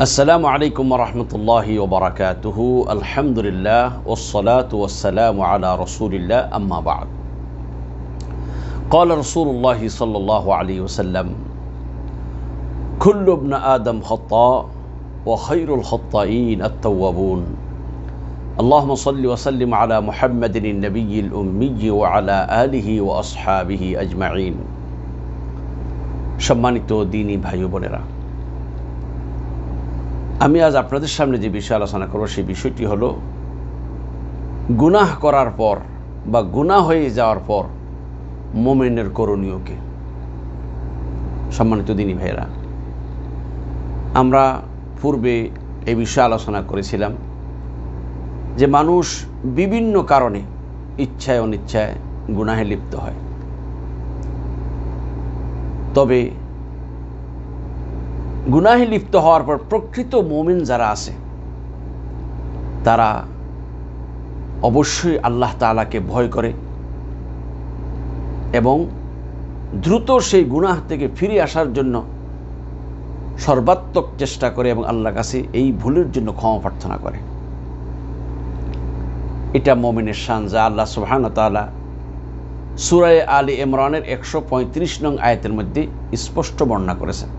السلام عليكم ورحمة الله وبركاته الحمد لله والصلاة والسلام على رسول الله أما بعد قال رسول الله صلى الله عليه وسلم كل ابن آدم خطاء وخير الخطائين التوابون اللهم صل وسلم على محمد النبي الأمي وعلى آله وأصحابه أجمعين সম্মানিত দিনী ভাই ও বোনেরা আমি আজ আপনাদের সামনে যে বিষয় আলোচনা করব, সেই বিষয়টি হলো, গুনাহ করার পর বা গুনাহ হয়ে যাওয়ার পর মোমেনের করণীয়কে সম্মানিত দিনী ভাইয়েরা, আমরা পূর্বে এই বিষয়ে আলোচনা করেছিলাম যে মানুষ বিভিন্ন কারণে ইচ্ছায় অনিচ্ছায় গুনাহে লিপ্ত হয়। তবে গুনাহে লিপ্ত হওয়ার পর প্রকৃত মোমিন যারা আছে, তারা অবশ্যই আল্লাহ তালাকে ভয় করে এবং দ্রুত সেই গুনাহ থেকে ফিরে আসার জন্য সর্বাত্মক চেষ্টা করে এবং আল্লাহর কাছে এই ভুলের জন্য ক্ষমা প্রার্থনা করে। এটা মমিনের শান যা আল্লাহ সুবহান তালা সুরায় আলী ইমরানের একশো পঁয়ত্রিশ নং আয়তের মধ্যে স্পষ্ট বর্ণনা করেছেন।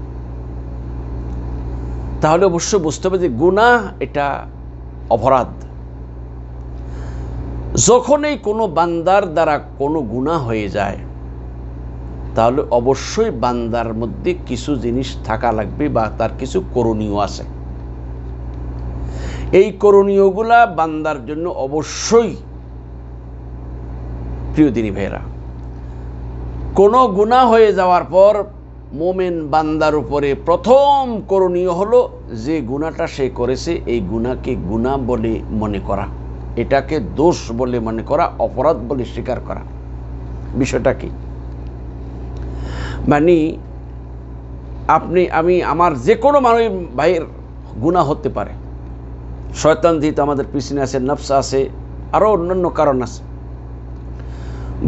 তাহলে অবশ্য বুঝতে হবে যে গুনাহ এটা অপরাধ। যখনই কোনো বান্দার দ্বারা কোনো গুনাহ হয়ে যায়, তাহলে অবশ্যই বান্দার মধ্যে কিছু জিনিস থাকা লাগবে বা তার কিছু করণীয় আছে। এই করণীয়গুলা বান্দার জন্য অবশ্যই প্রিয় দিনী ভাইয়েরা, কোনো গুণা হয়ে যাওয়ার পর মোমেন বান্দার উপরে প্রথম করণীয় হলো যে গুণাটা সে করেছে, এই গুণাকে গুণা বলে মনে করা। এটাকে দোষ বলে মনে করা, অপরাধ বলে স্বীকার করা। বিষয়টা কি? মানে আপনি, আমি, আমার যে কোনো মানুষ, ভাইয়ের গুণা হতে পারে। শয়তান যেহেতু আমাদের পিছনে আছে, নফসা আছে আরও অন্যান্য কারণ আছে।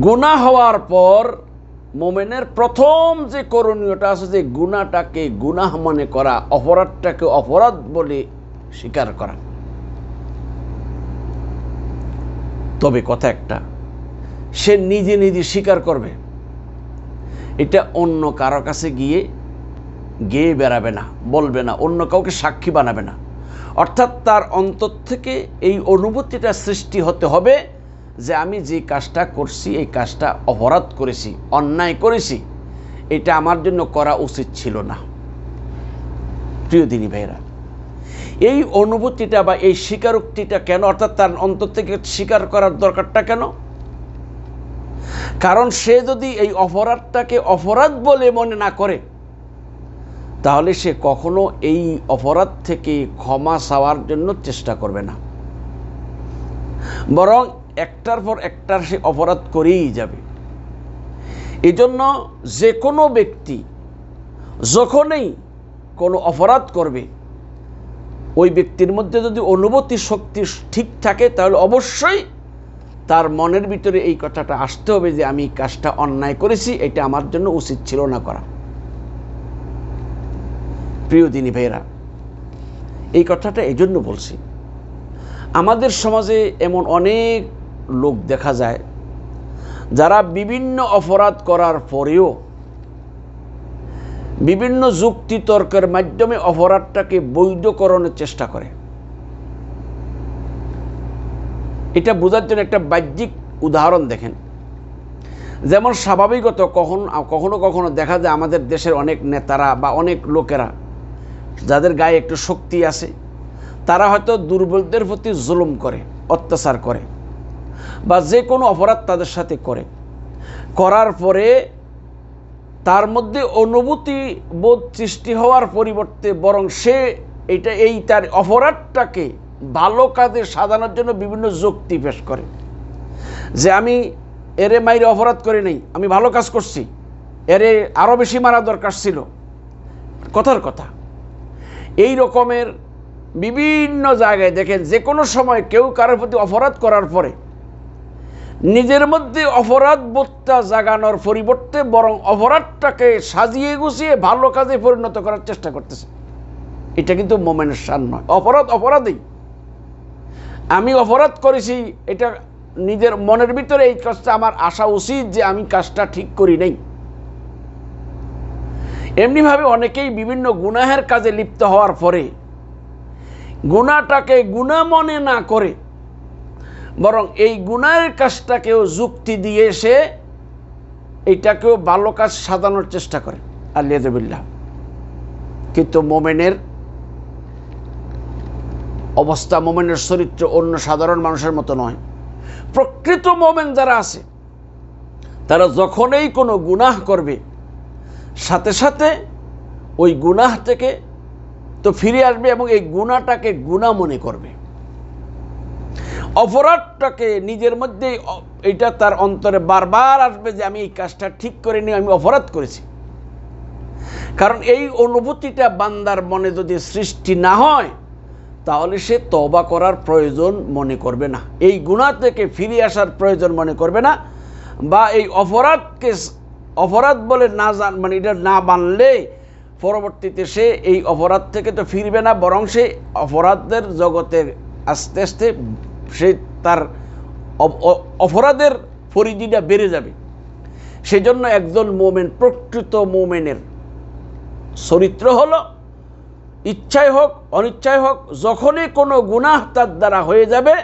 গুণা হওয়ার পর মোমেনের প্রথম যে করণীয়টা আছে যে গুণাটাকে গুনাহ মনে করা, অপরাধটাকে অপরাধ বলে স্বীকার করা। তবে কথা একটা, সে নিজে নিজে স্বীকার করবে। এটা অন্য কারও কাছে গিয়ে গেয়ে বেড়াবে না, বলবে না, অন্য কাউকে সাক্ষী বানাবে না। অর্থাৎ তার অন্তর থেকে এই অনুভূতিটা সৃষ্টি হতে হবে যে আমি যে কাজটা করছি, এই কাজটা অপরাধ করেছি, অন্যায় করেছি, এটা আমার জন্য করা উচিত ছিল না। প্রিয় দিনী ভাইরা এই অনুভূতিটা বা এই স্বীকারোক্তিটা কেন, অর্থাৎ তার অন্তর থেকে স্বীকার করার দরকারটা কেন? কারণ সে যদি এই অপরাধটাকে অপরাধ বলে মনে না করে, তাহলে সে কখনো এই অপরাধ থেকে ক্ষমা চাওয়ার জন্য চেষ্টা করবে না। বরং একটার পর একটার সে অপরাধ করেই যাবে। এজন্য যে কোনো ব্যক্তি যখনই কোনো অপরাধ করবে, ওই ব্যক্তির মধ্যে যদি অনুভূতি শক্তি ঠিক থাকে, তাহলে অবশ্যই তার মনের ভিতরে এই কথাটা আসতে হবে যে আমি কাজটা অন্যায় করেছি, এটা আমার জন্য উচিত ছিল না করা। প্রিয় দিনী ভাইয়েরা, এই কথাটা এই জন্য বলছি। আমাদের সমাজে এমন অনেক লোক দেখা যায়, যারা বিভিন্ন অপরাধ করার পরেও বিভিন্ন যুক্তি তর্কের মাধ্যমে অপরাধটাকে বৈধকরণের চেষ্টা করে। এটা বোঝার জন্য একটা বাহ্যিক উদাহরণ দেখেন। যেমন স্বাভাবিকত কখন, কখনো কখনো দেখা যায় আমাদের দেশের অনেক নেতারা বা অনেক লোকেরা, যাদের গায়ে একটু শক্তি আছে, তারা হয়তো দুর্বলদের প্রতি জুলুম করে, অত্যাচার করে। বা যে কোনো অপরাধ তাদের সাথে করে। করার পরে তার মধ্যে অনুভূতি বোধ সৃষ্টি হওয়ার পরিবর্তে বরং সে এটা, এই তার অপরাধটাকে ভালো কাজে সাজানোর জন্য বিভিন্ন যুক্তি পেশ করে। যে আমি এরে মাইরে অপরাধ করে নেই, আমি ভালো কাজ করছি, এরে আরও বেশি মারা দরকার ছিল। কথার কথা। এই রকমের বিভিন্ন জায়গায় দেখেন, যে কোনো সময় কেউ কারোর প্রতি অপরাধ করার পরে নিজের মধ্যে অপরাধ বোধটা জাগানোর পরিবর্তে বরং অপরাধটাকে সাজিয়ে গুছিয়ে ভালো কাজে পরিণত করার চেষ্টা করতেছে। এটা কিন্তু মোমেনের শান নয়। অপরাধ অপরাধই। আমি অপরাধ করেছি, এটা নিজের মনের ভিতরে এই কাজটা আমার আসা উচিত যে আমি কাজটা ঠিক করি নাই। এমনিভাবে অনেকেই বিভিন্ন গুনাহের কাজে লিপ্ত হওয়ার পরে গুণাটাকে গুণা মনে না করে বরং এই গুনার কাজটাকেও যুক্তি দিয়ে সে এইটাকেও ভালো কাজ সাজানোর চেষ্টা করে। আল্লিয়াজবিল্লাহ কিন্তু মোমেনের অবস্থা মোমেনের চরিত্র অন্য সাধারণ মানুষের মতো নয়। প্রকৃত মোমেন যারা আছে, তারা যখনই কোনো গুনাহ করবে, সাথে সাথে ওই গুনাহ থেকে তো ফিরে আসবে এবং এই গুণাটাকে গুণা মনে করবে। অপরাধটাকে নিজের মধ্যেই, অ- এটা তার অন্তরে বারবার আসবে যে আমি এই কাজটা ঠিক করে নিয়ে আমি অপরাধ করেছি। কারণ এই অনুভূতিটা বান্দার মনে যদি সৃষ্টি না হয়, তাহলে সে তবা করার প্রয়োজন মনে করবে না। এই গুণা থেকে ফিরে আসার প্রয়োজন মনে করবে না। বা এই অপরাধকে অপরাধ বলে না জান মানে এটা না মানলে পরবর্তীতে সে এই অপরাধ থেকে তো ফিরবে না, বরং সে অপরাধের জগতে আস্তে আস্তে সে তার অপরাধের পরিধিটা বেড়ে যাবে। সেজন্য একজন মোমেন, প্রকৃত মোমেনের চরিত্র হল ইচ্ছাই হোক অনিচ্ছাই হোক, যখনই কোনো গুনাহ তার দ্বারা হয়ে যাবে,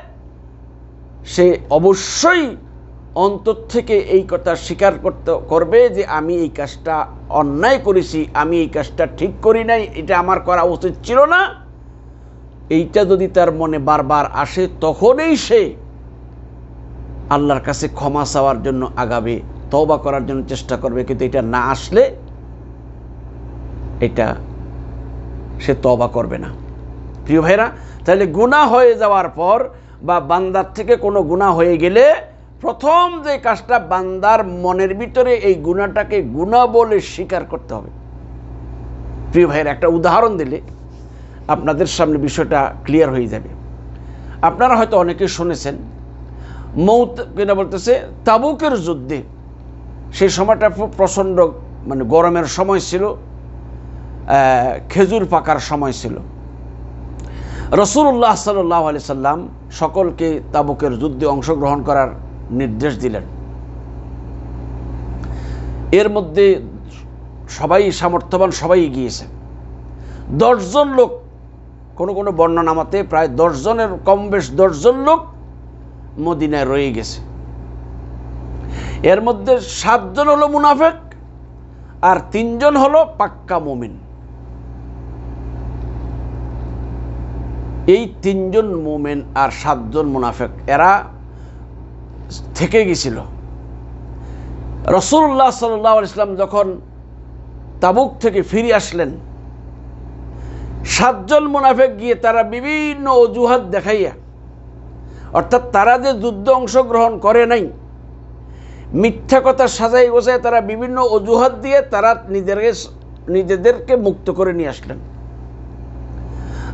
সে অবশ্যই অন্তর থেকে এই কথা স্বীকার করতে, করবে যে আমি এই কাজটা অন্যায় করেছি, আমি এই কাজটা ঠিক করি নাই, এটা আমার করা উচিত ছিল না। এইটা যদি তার মনে বারবার আসে, তখনই সে আল্লাহর কাছে ক্ষমা চাওয়ার জন্য আগাবে, তওবা করার জন্য চেষ্টা করবে, কিন্তু এটা না আসলে এটা সে তবা করবে না। প্রিয় ভাইরা তাহলে গুণা হয়ে যাওয়ার পর বা বান্দার থেকে কোনো গুণা হয়ে গেলে প্রথম যে কাজটা বান্দার মনের ভিতরে এই গুণাটাকে গুণা বলে স্বীকার করতে হবে। প্রিয় ভাইয়ের, একটা উদাহরণ দিলে আপনাদের সামনে বিষয়টা ক্লিয়ার হয়ে যাবে। আপনারা হয়তো অনেকে শুনেছেন, মৌত কেনা বলতেছে, তাবুকের যুদ্ধে সেই সময়টা প্রচণ্ড মানে গরমের সময় ছিল খেজুর পাকার সময় ছিল। রসুল্লাহ সাল্লাহ আলি সাল্লাম সকলকে তাবুকের যুদ্ধে অংশগ্রহণ করার নির্দেশ দিলেন। এর মধ্যে সবাই সামর্থ্যবান সবাই গিয়েছে দশজন লোক কোনো কোনো বর্ণনামাতে প্রায় দশজনের, কম বেশ দশজন লোক মদিনায় রয়ে গেছে। এর মধ্যে সাতজন হলো মুনাফেক আর তিনজন হলো পাক্কা মুমিন। এই তিনজন মোমেন আর সাতজন মুনাফেক, এরা থেকে গেছিল। রসুল্লাহ সাল্লাহ ইসলাম যখন তাবুক থেকে ফিরে আসলেন সাতজন মুনাফেক গিয়ে তারা বিভিন্ন অজুহাত দেখাইয়া, অর্থাৎ তারা যে যুদ্ধ অংশগ্রহণ করে নাই, মিথ্যা কথা সাজাই গোছায় তারা বিভিন্ন অজুহাত দিয়ে তারা নিজেদেরকে নিজেদেরকে মুক্ত করে নিয়ে আসলেন।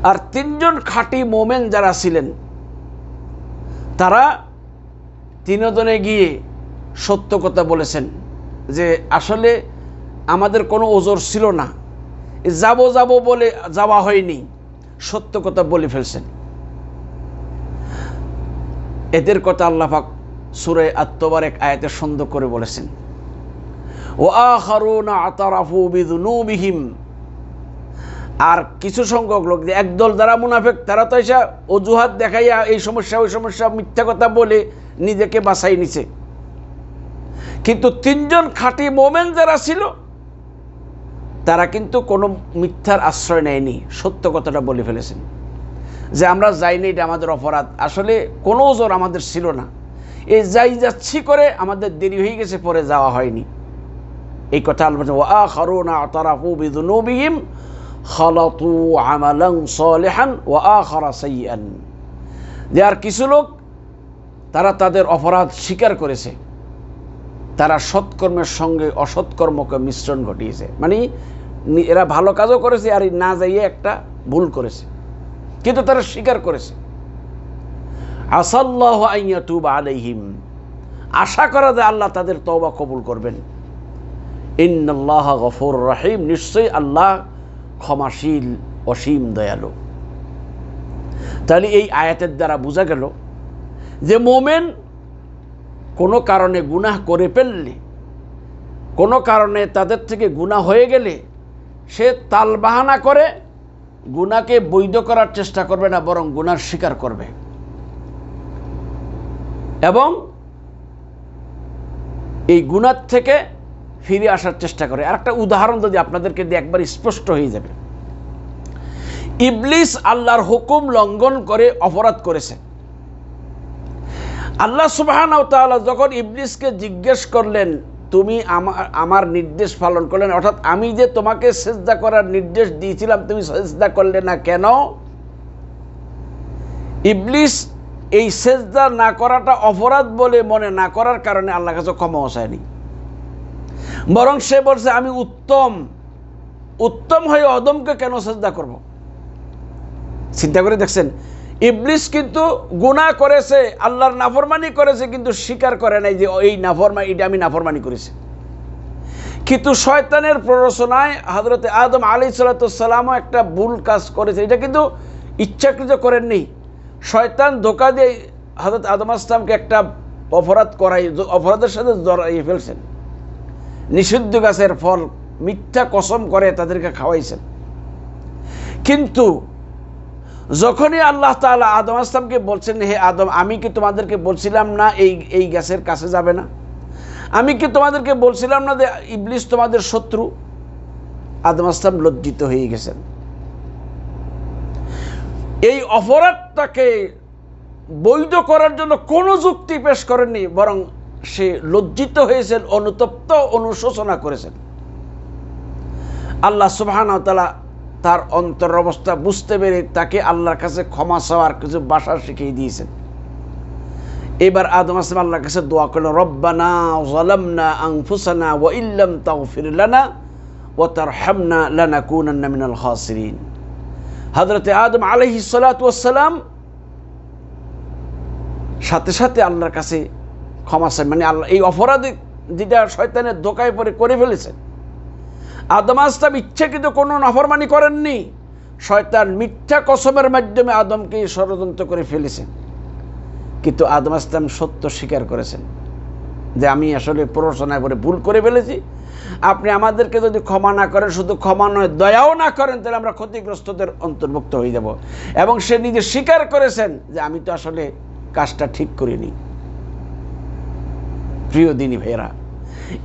আর তিনজন খাঁটি মোমেন যারা ছিলেন, তারা তিনজনে গিয়ে সত্য কথা বলেছেন যে আসলে আমাদের কোনো ওজোর ছিল না। যাব যাব বলে যাওয়া হয়নি। সত্য কথা বলে ফেলছেন। এদের কথা আল্লাহাক সুরে আত্মবার এক আয়াতে সুন্দর করে বলেছেন। ও বিদুনুবিহিম আর কিছু সংখ্যক লোক একদল যারা মুনাফেক, তারা তো এসে অজুহাত দেখাইয়া এই সমস্যা, ওই সমস্যা, মিথ্যা কথা বলে নিজেকে বাঁচাই নিছে। কিন্তু তিনজন খাঁটি মোমেন যারা ছিল তারা কিন্তু কোনো মিথ্যার আশ্রয় নেয়নি, সত্য কথাটা বলে ফেলেছেন। যে আমরা যাইনি এটা আমাদের অপরাধ। আসলে কোনো ওজোর আমাদের ছিল না। এই যাই যাচ্ছি করে আমাদের দেরি হয়ে গেছে, পরে যাওয়া হয়নি। এই কথা খালাতু আমালান সালিহান ওয়া আখারা সাইয়্যান যে আর কিছু লোক, তারা তাদের অপরাধ স্বীকার করেছে। তারা সৎকর্মের সঙ্গে অসৎকর্মকে মিশ্রণ ঘটিয়েছে। মানে এরা ভালো কাজও করেছে আর না যাইয়ে একটা ভুল করেছে। কিন্তু তারা স্বীকার করেছে। আসাল্লাহ আইয়াতুব আলাইহিম। আশা করা যায় আল্লাহ তাদের তওবা কবুল করবেন। ইন্নাল্লাহ গফুর রহিম। নিশ্চয়ই আল্লাহ ক্ষমাশীল, অসীম, দয়ালু। তাহলে এই আয়াতের দ্বারা বোঝা গেল যে মোমেন কোনো কারণে গুনাহ করে ফেললে, কোনো কারণে তাদের থেকে গুনাহ হয়ে গেলে, সে তালবাহানা করে গুনাকে বৈধ করার চেষ্টা করবে না, বরং গুনার স্বীকার করবে। এবং এই গুনার থেকে ফিরে আসার চেষ্টা করে। আর একটা উদাহরণ যদি আপনাদেরকে দিয়ে একবার স্পষ্ট হয়ে যাবে। ইবলিস আল্লাহর হুকুম লঙ্ঘন করে অপরাধ করেছে। আল্লাহ সুবাহান যখন ইবলিসকে জিজ্ঞেস করলেন, তুমি আমার আমার নির্দেশ পালন করলেন? অর্থাৎ আমি যে তোমাকে সেজদা করার নির্দেশ দিয়েছিলাম, তুমি সেজদা করলে না কেন? ইবলিস এই সেজদা না করাটা অপরাধ বলে মনে না করার কারণে আল্লাহ কাছে ক্ষমা হসায়নি বরং সে বলছে, আমি উত্তম উত্তম হয়ে অদমকে কেন সেজদা করব? চিন্তা করে দেখছেন ইবলিস কিন্তু গুণা করেছে, আল্লাহর নাফরমানি করেছে, কিন্তু স্বীকার করে নাই যে, এই নাফরমা, এটা আমি নাফরমানি করেছি। কিন্তু শয়তানের প্ররোচনায় হজরতে আদম আলী সালাতামও একটা ভুল কাজ করেছে। এটা কিন্তু ইচ্ছাকৃত করেননি। শয়তান ধোকা দিয়ে হজরত আদম আসলামকে একটা অপরাধ করাই, অপরাধের সাথে জড়াইয়ে ফেলছেন। নিষিদ্ধ গাছের ফল মিথ্যা কসম করে তাদেরকে খাওয়াইছেন। কিন্তু যখনই আল্লাহ তালা আদম আসলামকে বলছেন, হে আদম, আমি কি তোমাদেরকে বলছিলাম না এই এই গ্যাসের কাছে যাবে না? আমি কি তোমাদেরকে বলছিলাম না যে ইবলিস তোমাদের শত্রু? আদম আসলাম লজ্জিত হয়ে গেছেন। এই অপরাধটাকে বৈধ করার জন্য কোনো যুক্তি পেশ করেননি, বরং সে লজ্জিত হয়েছেন, অনুতপ্ত, অনুশোচনা করেছেন। আল্লাহ সুবাহ তার অন্তর অবস্থা বুঝতে পেরে তাকে আল্লাহর কাছে ক্ষমা চাওয়ার কিছু বাসা শিখিয়ে দিয়েছেন। এবার আদম আসলাম আল্লাহর কাছে দোয়া করল রব্বানা জালামনা আংফুসানা ওয়া ইল্লাম তাগফির লানা খাসিরিন। হযরতে আদম আলাইহিস সালাতু সাথে সাথে আল্লাহর কাছে ক্ষমা চাই মানে আল্লাহ এই অপরাধী যেটা শয়তানের ধোকায় পরে করে ফেলেছেন। আদম আসলাম ইচ্ছাকৃত কোনো নাফরমানি করেননি। শয়তান মিথ্যা কসমের মাধ্যমে আদমকে ষড়যন্ত্র করে ফেলেছেন কিন্তু আদম আসলাম সত্য স্বীকার করেছেন যে আমি আসলে প্ররোচনায় করে ভুল করে ফেলেছি। আপনি আমাদেরকে যদি ক্ষমা না করেন, শুধু ক্ষমা নয়, দয়াও না করেন, তাহলে আমরা ক্ষতিগ্রস্তদের অন্তর্ভুক্ত হয়ে যাব। এবং সে নিজে স্বীকার করেছেন যে আমি তো আসলে কাজটা ঠিক করিনি। প্রিয় দিনী ভাইয়েরা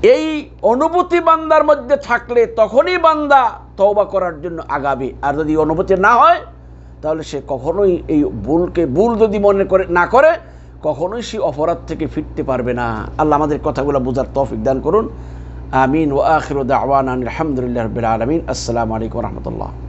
এই অনুভূতি বান্দার মধ্যে থাকলে তখনই বান্দা তওবা করার জন্য আগাবে। আর যদি অনুভূতি না হয়, তাহলে সে কখনোই এই ভুলকে, ভুল যদি মনে করে, না করে, কখনোই সে অপরাধ থেকে ফিরতে পারবে না। আল্লাহ আমাদের কথাগুলো বোঝার তৌফিক দান করুন। আমিন। ও আখির আলহামদুলিল্লাহ রবিল আলমিন। আসসালামু আলাইকুম রহমতুল্লাহ।